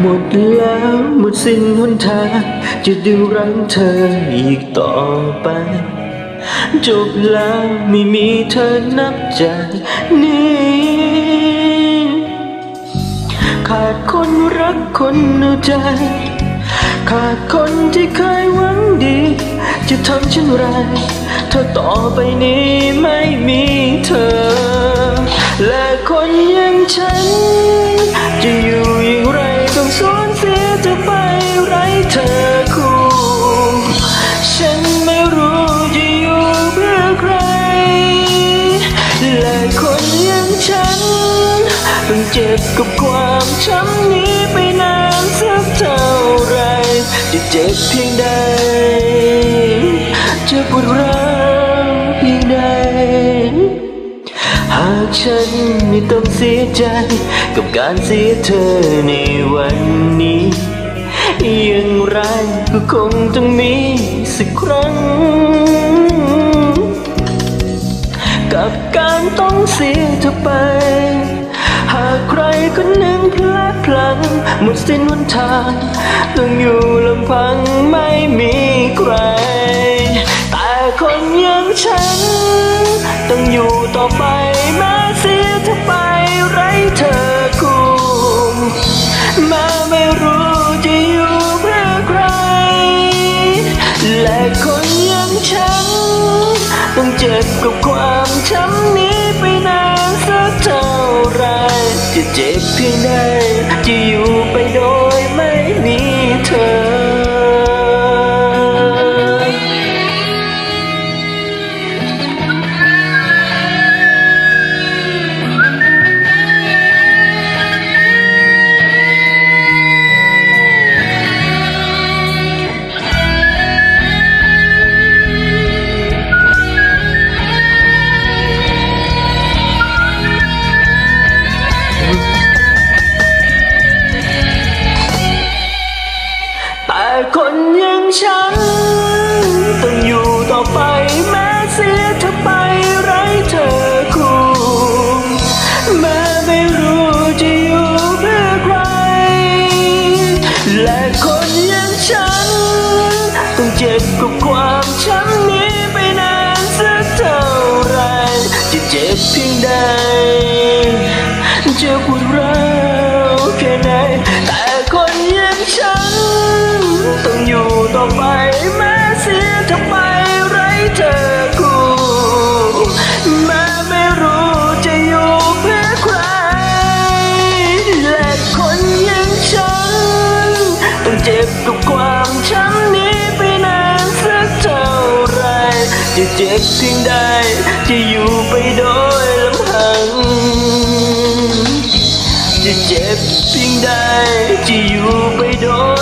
หมดแล้วหมดสิ้นหนทางจะดูรักเธออีกต่อไป จบแล้วไม่มีเธอนับจากนี้ ขาดคนรักคนเอาใจ ขาดคนที่เคยหวังดี จะทำเช่นไรถ้าต่อไปนี้ไม่มีเธอ และคนอย่างฉัน ฉันไม่รู้จะอยู่เพื่อใคร และคนอย่างฉันต้องเจ็บกับความช้ำนี้ไปนานสักเท่าไร จะเจ็บเพียงใด จะปวดร้าวเพียงใด หากฉันไม่ต้องเสียใจกับการเสียเธอในวันนี้ อย่างไรก็คงต้องมีสักครั้ง กับการต้องเสียเธอไป หากใครคนหนึ่งพลาดพลั้งหมดสิ้นหนทางต้องอยู่ลำพังไม่มีใคร แต่คนอย่างฉัน ต้องอยู่ต่อไปแม้ แต่คนอย่างฉัน ต้องเจ็บกับความช้ำนี้ไปนานสักเท่าไรจะเจ็บเพียงใดจะอยู่ไปโดยไม่มีเธอ จ จะเจ็บเพียงใดจะอยู่ไปโดยลำพัง จะเจ็บเพียงใดจะอยู่ไปโดย